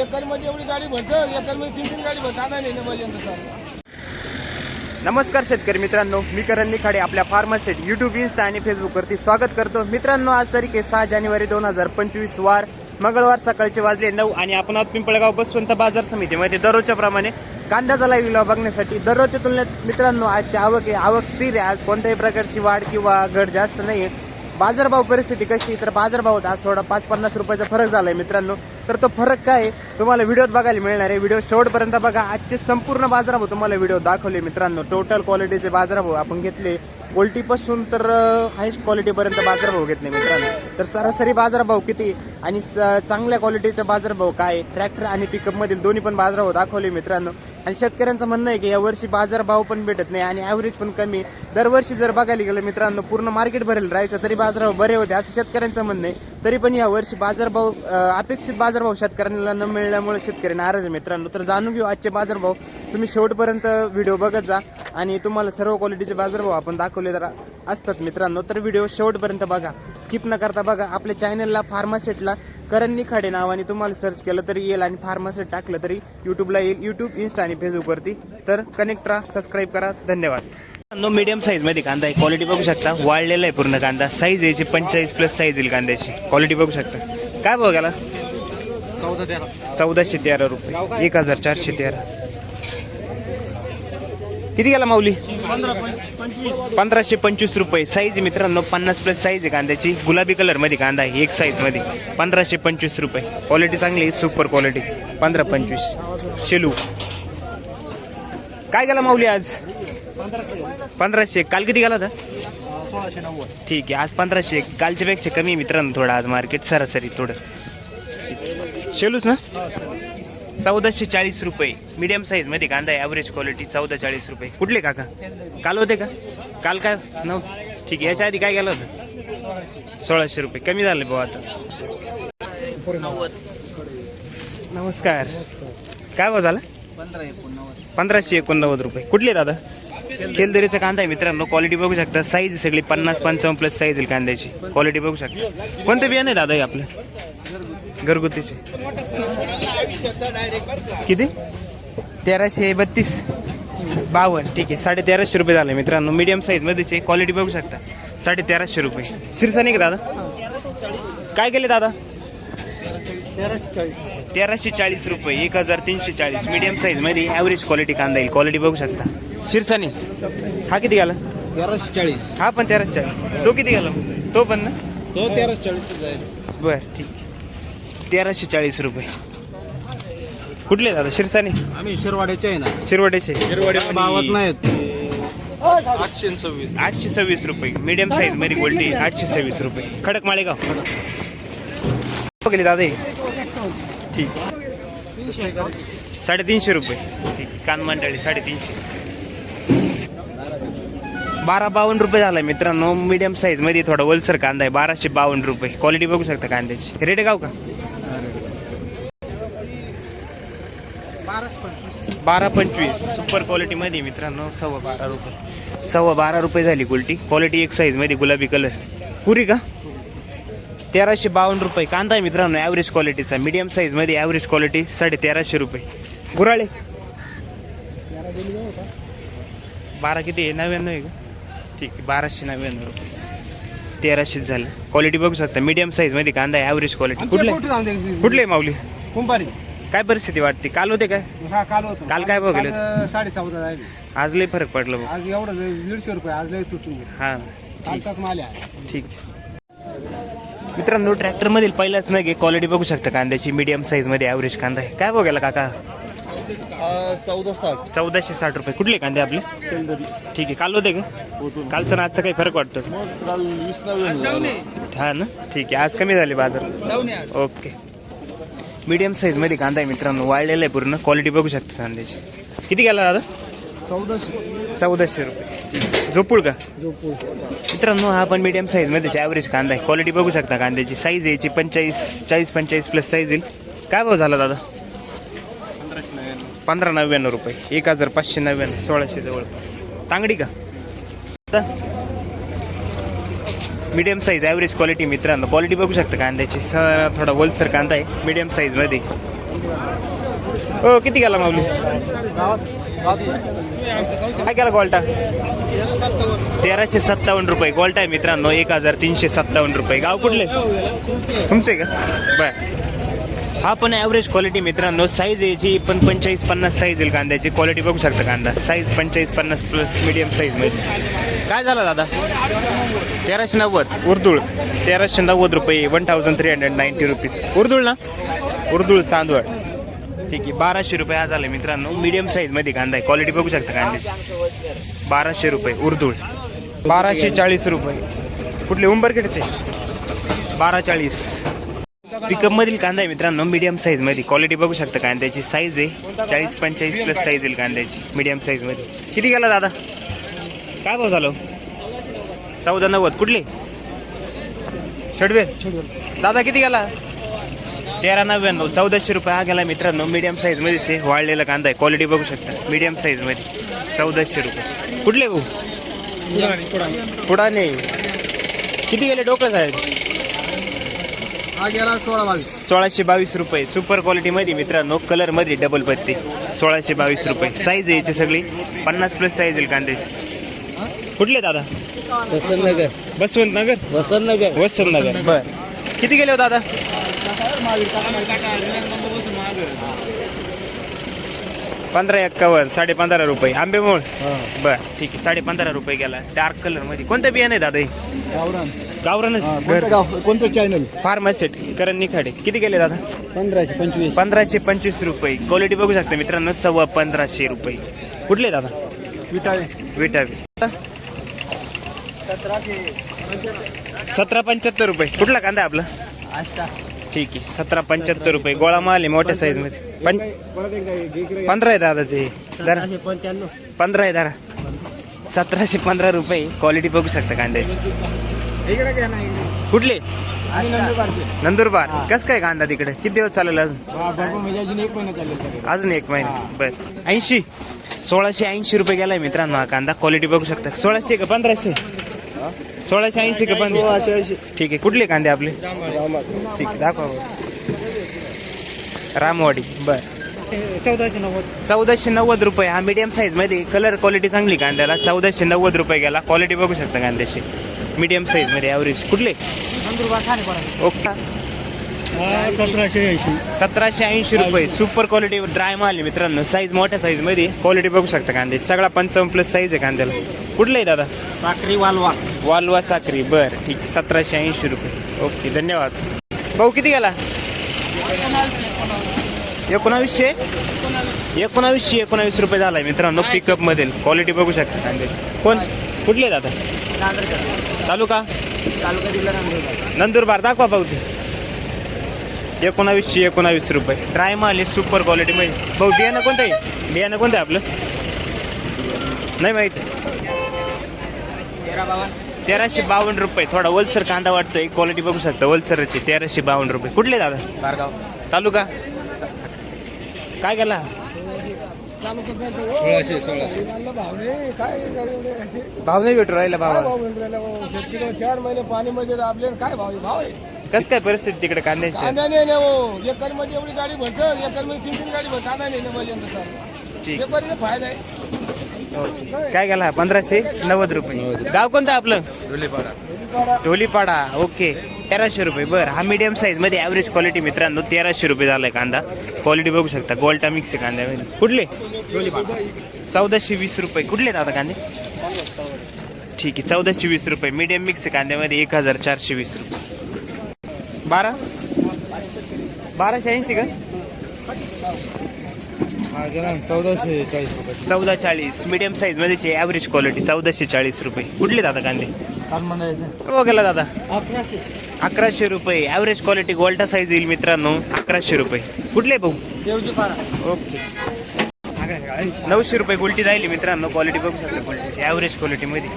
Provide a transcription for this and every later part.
Acre एवढी गाडी भरतं तीन तीन गाडी भरतं. आता पाहिजे सर नमस्कार शेतकरी मित्रांनो मी करण निखाडे आपल्या फार्मासेट युट्यूब इन्स्टा आणि फेसबुकवरती स्वागत करतो. मित्रांनो आज तारीख आहे सहा जानेवारी दोन हजार पंचवीस वार मंगळवार सकाळचे वाजले नऊ आणि आपण आज पिंपळगाव बसवंत बाजार समितीमध्ये. दररोजच्या प्रमाणे कांद्याचा लाईव्ह बघण्यासाठी दररोजच्या तुलनेत मित्रांनो आजची आवक आहे. आवक स्थिर आहे. आज कोणत्याही प्रकारची वाढ किंवा घट जास्त नाही आहे बाजारभाव परिस्थिती कशी? तर बाजारभावात आज थोडा पाच पन्नास रुपयाचा फरक झालाय मित्रांनो. तर तो फरक काय आहे? तुम्हाला व्हिडिओत बघायला मिळणार आहे. व्हिडिओ शेवटपर्यंत बघा. आजचे संपूर्ण बाजारभाव तुम्हाला व्हिडिओ दाखवले मित्रांनो. टोटल क्वालिटीचे बाजारभाव आपण घेतले. गोल्टीपासून तर हायस्ट क्वालिटीपर्यंत बाजारभाव घेतले मित्रांनो. तर सरासरी बाजारभाव किती? आणि स- चांगल्या क्वालिटीचा बाजारभाव काय? ट्रॅक्टर आणि पिकअपमधील दोन्ही पण बाजारभाव दाखवले मित्रांनो. आणि शेतकऱ्यांचं म्हणणं आहे की यावर्षी बाजारभाव पण भेटत नाही आणि ॲव्हरेज पण कमी दरवर्षी जर बघायला गेलं मित्रांनो पूर्ण मार्केट भरेल राहायचं तरी बाजारभाव बरे होते असं शेतकऱ्यांचं म्हणणं आहे. तरी पण यावर्षी बाजारभाव अपेक्षित बाजारभाव शेतकऱ्यांना न मिळाल्यामुळे शेतकरी नाराज मित्रांनो. तर जाणून घेऊ आजचे बाजारभाव. तुम्ही शेवटपर्यंत व्हिडिओ बघत जा आणि तुम्हाला सर्व क्वालिटीचे बाजारभाव आपण दाखवले तर असतात मित्रांनो. तर व्हिडिओ शेवटपर्यंत बघा. स्किप न करता बघा. आपल्या चॅनलला फार्मासेटला करण निखाडे नावाने तुम्हाला सर्च केलं तरी येईल आणि फार्मासेट टाकलं तरी युट्यूबला येईल. युट्यूब इन्स्टा आणि फेसबुकवरती तर कनेक्ट राहा सबस्क्राईब करा. धन्यवाद. नो मीडियम साईजमध्ये कांदा आहे. क्वालिटी बघू शकता. वाढलेला आहे पूर्ण कांदा. साईज याची पंचेचाळीस प्लस साईज येईल कांद्याची. क्वालिटी बघू शकता. काय बघायला चौदाशे तेरा रुपये. एक हजार चारशे तेरा. किती गेला माऊली? पंधराशे पंचवीस रुपये. साईज आहे मित्रांनो पन्नास प्लस साईज आहे कांद्याची. गुलाबी कलरमध्ये कांदा आहे एक साईजमध्ये. पंधराशे पंचवीस रुपये. क्वालिटी चांगली आहे सुपर क्वालिटी पंधरा पंचवीस. शेलू. काय गेला माऊली आज? पंधराशे. काल किती गेला होता? सोळाशे नव्वद. ठीक आहे. आज पंधराशे. कालच्या पेक्षा कमी आहे मित्रांनो थोडं आज मार्केट सरासरी थोडं. शेलूच ना? चौदाशे चाळीस रुपये. मीडियम साईजमध्ये कांदा आहे. ॲव्हरेज क्वालिटी चौदा चाळीस रुपये. कुठले काका? काल होते का? काल काय? नऊ. ठीक आहे. याच्या आधी काय गेलं होतं? सोळाशे रुपये. कमी झाले भाऊ आता. नमस्कार. काय भाव झाला? पंधराशे एकोणनव्वद रुपये. कुठले दादा? खेलदरीचा कांदा आहे मित्रांनो क्वालिटी बघू शकता. साईज सगळी पन्नास पंचावन्न प्लस साईज आहे कांद्याची. क्वालिटी बघू शकता. कोणतं बियाणं आहे दादा हे आपलं? घरगुतीचे. किती? तेराशे बत्तीस. बावन्न ठीक आहे. साडे तेराशे रुपये झाले मित्रांनो. मीडियम साईज मध्येच आहे क्वालिटी बघू शकता. साडे तेराशे रुपये. शिरसा नाही का दादा? काय केले दादा? तेराशे चाळीस. तेराशे चाळीस रुपये एक हजार तीनशे चाळीस. मीडियम साईजमध्ये ॲव्हरेज क्वालिटी कांदा येईल. क्वालिटी बघू शकता. शिरसाने हा किती गेला? तेराशे चाळीस. हा पण तेराशे चाळीस. तो किती गेला? तो पण ना? तो तेराशे चाळीस बर ठीक तेराशे चाळीस रुपये. कुठले दादा? शिरसाने आम्ही शिरवाड्याचे आहे ना. शिरवडेचे भावात नाहीत. आठशे सव्वीस. आठशे सव्वीस रुपये. मीडियम साईजमध्ये क्वालिटी आठशे सव्वीस रुपये. खडक माळेगाव. गेले दादा? ठीक. साडेतीनशे रुपये. ठीक. कान मंडळी साडेतीनशे. बारा बावन्न रुपये झालाय मित्रांनो. मीडियम साईजमध्ये थोडा वलसर कांदा आहे. बाराशे बावन्न रुपये. क्वालिटी बघू शकता कांद्याची. रेट गाव का? बारा पंचवीस. सुपर क्वालिटी मध्ये मित्रांनो. सव्वा बारा रुपये. सव्वा बारा रुपये झाली क्वालिटी क्वालिटी एक साईजमध्ये गुलाबी कलर पुरी का? तेराशे बावन्न रुपये. कांदा आहे मित्रांनो ॲव्हरेज क्वालिटीचा मीडियम साईजमध्ये ॲव्हरेज क्वालिटी साडे तेराशे रुपये. गुराळे. बारा किती आहे? नव्याण्णव आहे का? ठीक आहे बाराशे नव्याण्णव रुपये. तेराशेच झालं. क्वालिटी बघू शकता. मीडियम साईजमध्ये कांदा आहे ॲव्हरेज क्वालिटी कुठले? कुठले माऊली? कुंभारी. काय परिस्थिती वाटते? काल होते काय? हा काल होतो. काल काय गेले? साडे चौदा आज लय फरक पडला भाऊ. आज एवढं दीडशे रुपये आज लय तुटून हा ठीक. ठीक. मित्रांनो ट्रॅक्टर मधील पहिलाच नग क्वालिटी बघू शकता कांद्याची. मीडियम साईजमध्ये ॲव्हरेज कांदा आहे. काय बघायला काका? चौदा साठ. चौदाशे साठ रुपये. कुठले कांदे आपले? ठीक आहे. काल होते का? कालचा ना आजचा काही फरक वाटतो? हा ना? ठीक आहे. आज कमी झाली बाजार. ओके. मीडियम साईजमध्ये कांदा आहे मित्रांनो. वाळलेला आहे पूर्ण. क्वालिटी बघू शकता कांद्याची. किती गेला दादा? चौदाशे. चौदाशे रुपये. झोपूळ का? मित्रांनो हा पण मीडियम साईजमध्ये ॲव्हरेज कांदा आहे. क्वालिटी बघू शकता कांद्याची. साईज याची पंचेचाळीस चाळीस पंचेचाळीस प्लस साईज येईल. काय भाव झाला दादा? पंधरा नव्याण्णव रुपये. एक हजार पाचशे नव्याण्णव सोळाशे जवळ. तांगडी का? मीडियम साईज ॲव्हरेज क्वालिटी मित्रांनो. क्वालिटी बघू शकता कांद्याची. स थोडा वलसर कांदा आहे. मीडियम साईजमध्ये हो किती गेला माऊली? काय केला गोल्टा? तेराशे सत्तावन्न रुपये. गोल्टा आहे मित्रांनो एक हजार तीनशे सत्तावन्न रुपये. गाव कुठले? तुमचे का? बर. हा पण ॲव्हरेज क्वालिटी मित्रांनो साईज याची पण पंचेचाळीस पन्नास साईज येईल कांद्याची. क्वालिटी बघू शकता कांदा. साईज पंचेचाळीस पन्नास प्लस मिडियम साईजमध्ये काय झालं दादा? तेराशे नव्वद. उर्दूळ. तेराशे नव्वद रुपये one thousand three hundred ninety rupees Urdul ना? उर्दूळ चांदवड. ठीक आहे बाराशे रुपये हा झाला मित्रांनो. मीडियम साईजमध्ये कांदा आहे. क्वालिटी बघू शकता कांद्याची बाराशे रुपये उर्दूळ. बाराशे चाळीस रुपये. कुठले? उंबरखेडचे. बारा चाळीस. पिकअप मधील कांदा आहे मित्रांनो मीडियम साईजमध्ये. क्वालिटी बघू शकता कांद्याची साईज आहे. चाळीस पंचेचाळीस प्लस साईज येईल कांद्याची मीडियम साईजमध्ये. किती गेला दादा? काय भाव झालो चौदा नव्वद. कुठले? षडवे दादा किती गेला? तेरा नव्याण्णव चौदाशे रुपये हा गेला मित्रांनो. मीडियम साईज मध्येच आहे वाळलेला कांदा आहे. क्वालिटी बघू शकता. मीडियम साईजमध्ये. चौदाशे रुपये. कुठले भाऊ? पुढाने किती गेले डोकं साहेब? हा गेला सोळा बावीस. सोळाशे बावीस रुपये. सुपर क्वालिटी मध्ये मित्रांनो कलरमध्ये डबल पत्ती. सोळाशे बावीस रुपये. साईज यायची सगळी. पन्नास प्लस साईज येईल कांद्याची. कुठले दादा? वसंतनगर बसवंत नगर वसंतनगर वसंत नगर बर. किती गेले हो दादा? पंधरा एक्कावन्न साडे पंधरा रुपये आंबेमोळ बर ठीक आहे. साडे पंधरा रुपये गेला. डार्क कलरमध्ये. कोणतं बियाणं आहे दादा हे? गावरान. गावरानच? कोणतं चॅनल फार्मासेट करण निखाडे. किती गेले दादा? पंधराशे पंचवीस. पंधराशे पंचवीस रुपये. क्वालिटी बघू शकता मित्रांनो सव्वा पंधराशे रुपये. कुठले दादा? विटाळे. विटावी. सतरा पंच्याहत्तर रुपये. कुठला कांदा आहे आपला? ठीक आहे. सतरा पंच्याहत्तर रुपये. गोळा माल आहे मोठ्या साईजमध्ये. पण पंधरा आहे दादा ते. जरा पंधरा आहे जरा सतराशे पंधरा रुपये. क्वालिटी बघू शकता कांद्याची. कुठले? नंदुरबार. कस काय कांदा तिकडे? किती दिवस चालेल अजून? म्हणजे अजून एक महिना चालेल अजून एक महिना. बर. ऐंशी. सोळाशे ऐंशी रुपये गेलाय मित्रांनो हा कांदा. क्वालिटी बघू शकता. सोळाशे का पंधराशे? सोळाशे ऐंशी का पंधरा ठीक आहे. कुठले कांदे आपले? ठीक आहे, दाखवा बरं. रामवाडी बर. चौदाशे नव्वद चौदाशे नव्वद रुपये. हा मीडियम साईजमध्ये कलर क्वालिटी चांगली कांद्याला. चौदाशे नव्वद रुपये गेला. क्वालिटी बघू शकता कांद्याची. मीडियम साईजमध्ये ॲव्हरेज कुठले? नंदुरबार ठाणे ओके. सतराशे ऐंशी. सतराशे ऐंशी रुपये. सुपर क्वालिटी ड्राय माल आहे मित्रांनो. साईज मोठ्या साईजमध्ये. क्वालिटी बघू शकता कांदे. सगळा पंचावन्न प्लस साईज आहे कांद्याला. कुठलं आहे दादा? साखरी वालवा. वालवा साखरी. बर. ठीक सतराशे ऐंशी रुपये. ओके धन्यवाद. भाऊ किती गेला? एकोणावीसशे? एकोणावीसशे एकोणावीस रुपये झालाय मित्रांनो पिकअपमध्ये क्वालिटी बघू शकता कांदे. कोण? कुठले दादा? तालुका? तालुका जिल्हा नंदुरबार. नंदुरबार. दाखवा भाऊ ते. एकोणावीसशे एकोणावीस रुपये. ड्राय माल आहे सुपर क्वालिटी मध्ये. भाऊ बियाणं कोणतं आहे? बियाणं कोणतं आहे आपलं? नाही माहिती. तेराशे बावन्न रुपये. थोडा वलसर कांदा वाटतोय क्वालिटी बघू शकता वलसरची तेराशे बावन्न रुपये. कुठले दादा? बारगाव. तालुका? काय केला? सोळाशे सोळाशे. भाव नाही भेटू राहिला भावा शेतकरी चार महिने पाणीमध्ये राबले आणि काय भाव आहे? भाव आहे. कस काय परिस्थिती तिकडे कांद्याची? कांदा नाही ना हो. एकरमध्ये एवढी गाडी भरतं एकरमध्ये तीन तीन गाडी भर कांदा नाही ना मध्ये ठीक. फायदा आहे. काय केला पंधराशे? नव्वद रुपये. गाव कोणतं आपलं? ढोलीपाडा. ओके. तेराशे रुपये. बरं. हा मीडियम साईजमध्ये ॲव्हरेज क्वालिटी मित्रांनो तेराशे रुपये झालाय कांदा. क्वालिटी बघू शकता. गोल्टा मिक्स आहे कांद्यामध्ये कुठले? चौदाशे वीस रुपये. कुठले दादा कांदे? ठीक आहे. चौदाशे वीस रुपये. मीडियम मिक्स कांद्यामध्ये. एक हजार चारशे वीस रुपये. बारा? बाराशे ऐंशी का? चौदाशे चाळीस रुपये. चौदा चाळीस मीडियम साईजमध्ये ॲव्हरेज क्वालिटी चौदाशे चाळीस रुपये. कुठले दादा कांदे? हो गेला दादा. अकराशे. अकराशे रुपये. ॲव्हरेज क्वालिटी गोल्टा साईज येईल मित्रांनो. अकराशे रुपये. कुठले भाऊ? ओके. नऊशे रुपये गुलटी जाईल मित्रांनो. क्वालिटी बघू शकता गुलटीची ॲव्हरेज क्वालिटी मध्ये.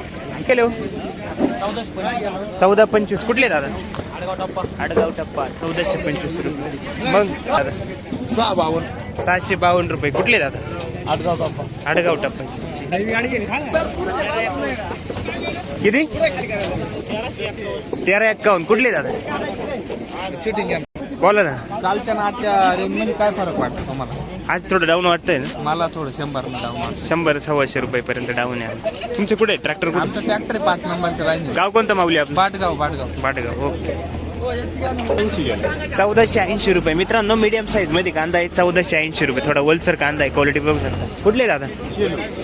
चौदा पंचवीस. कुठले दादा? आडगाव टप्पा. आडगाव टप्पा. चौदाशे पंचवीस रुपये. मग दादा? सहा बावन्न. सातशे बावन्न रुपये. कुठले दादा? आडगाव टप्पा. आडगाव टप्पा. किती? तेरा एक्कावन्न. कुठले दादा? शूटिंग बोला ना. कालच्या ना आजच्या रेंजमध्ये काय फरक वाटतो तुम्हाला? आज थोडं डाऊन वाटतंय ना? मला थोडं शंभर डाऊन शंभर सव्वाशे रुपयेपर्यंत डाऊन आहे तुमचे कुठे ट्रॅक्टर कुठे? आमचं ट्रॅक्टर आहे पाच नंबरचं लाईन गाव कोणतं माऊली आपलं? बाटगाव बाटगाव. बाटगाव ओके. चौदाशे ऐंशी रुपये. मित्रांनो मीडियम साईजमध्ये कांदा आहे चौदाशे ऐंशी रुपये. थोडा वलसर कांदा आहे क्वालिटी बघू शकता. कुठले दादा?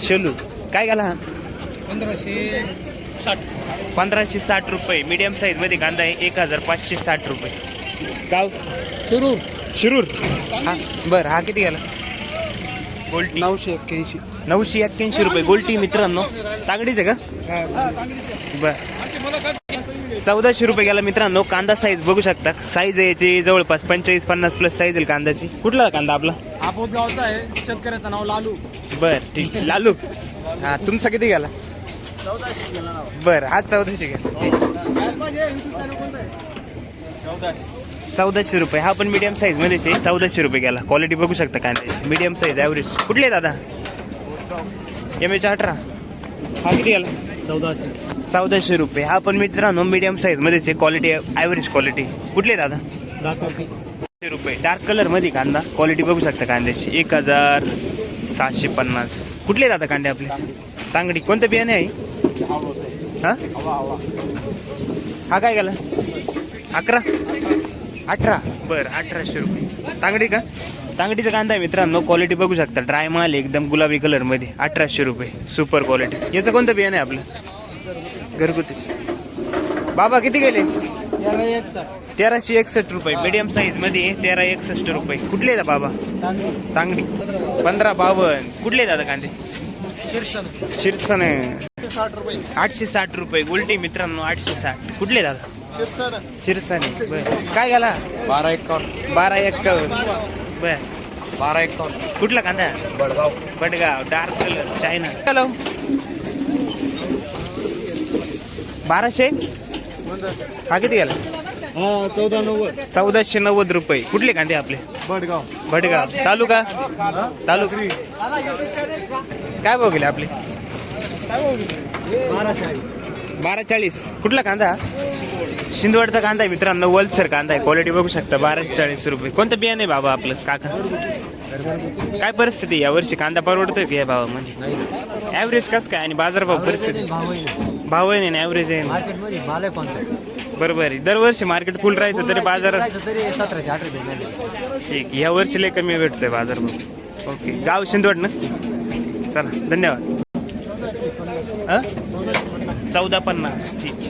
शेलू. काय गेला हा? पंधराशे साठ. पंधराशे साठ रुपये. मीडियम साईजमध्ये कांदा आहे एक हजार पाचशे साठ रुपये. गाव? सुरू शिरूर. हा बरं हा किती गेला? गोल्टी. नऊशे एक्क्याऐंशी. नऊशे एक्क्याऐंशी रुपये गोल्टी मित्रांनो. तागडीच आहे का बर. चौदाशे रुपये गेला मित्रांनो कांदा साईज बघू शकता. साईज आहे याची जवळपास पंचेचाळीस पन्नास प्लस साईज आहे कांद्याची. कुठला कांदा आपला? आपोत गावचा आहे शेतकऱ्याचं नाव लालू. बर ठीक. लालू. हा तुमचा किती गेला? बर आज चौदाशे गेला. चौदाशे रुपये. हा पण मीडियम साईज मध्येच आहे. चौदाशे रुपये गेला. क्वालिटी बघू शकता कांद्याची मीडियम साईज ॲव्हरेज कुठले आहे दादा? एम एच अठरा. हा किती गेला? चौदाशे. चौदाशे रुपये. हा पण मित्रांनो मीडियम साईज मध्येच आहे. क्वालिटी ॲव्हरेज क्वालिटी कुठले दादा? रुपये. डार्क कलरमध्ये कांदा. क्वालिटी बघू शकता कांद्याची. एक हजार सहाशे पन्नास. कुठले दादा कांदे आपले? तांगडी. कोणतं बियाणे आहे? हा? हा काय गेला? अकरा? अठरा. बरं अठराशे रुपये. तांगडी का? तांगडीचा कांदा आहे मित्रांनो क्वालिटी बघू शकता. ड्राय माल एकदम गुलाबी कलरमध्ये. अठराशे रुपये. सुपर क्वालिटी याचं कोणतं बियाणं आहे आपलं? घरगुतीच. बाबा किती गेले? तेराशे एकसष्ट रुपये. मिडियम साईजमध्ये तेरा एकसष्ट रुपये. कुठले दा बाबा? तांगडी. पंधरा बावन्न कुठले दादा कांदे? शिरसन. साठ रुपये. आठशे साठ रुपये. उलटी मित्रांनो आठशे साठ. कुठले दादा शिरसाने बर. काय गेला बारा एकावन्न बारा एक्कावन्न बर. बारा एकावन्न कुठला कांदा? Badgaon. Badgaon. Dark colour. China. Hello. बाराशे? हा किती गेला हा चौदा नव्वद चौदाशे नव्वद रुपये. कुठले कांदे आपले? बडगाव. भटगाव तालुका? तालुका. काय भाव गेले आपले? बारा चाळीस. कुठला कांदा? शिंदवडचा कांदा आहे मित्रांनो वलसर कांदा आहे. क्वालिटी बघू शकता बाराशे चाळीस रुपये. कोणतं बियाणे बाबा आपलं? काका? काय परिस्थिती या वर्षी कांदा परवडतोय की या भावामध्ये? ॲव्हरेज कसं काय? आणि बाजारभाव परिस्थिती? भाव आहे ना ॲव्हरेज आहे बरोबर आहे. दरवर्षी मार्केट फुल राहायचं तरी बाजारात ठीक या वर्षी लय कमी भेटतोय बाजार भाव ओके गाव शिंदवड ना? चला धन्यवाद. चौदा पन्नास. ठीक.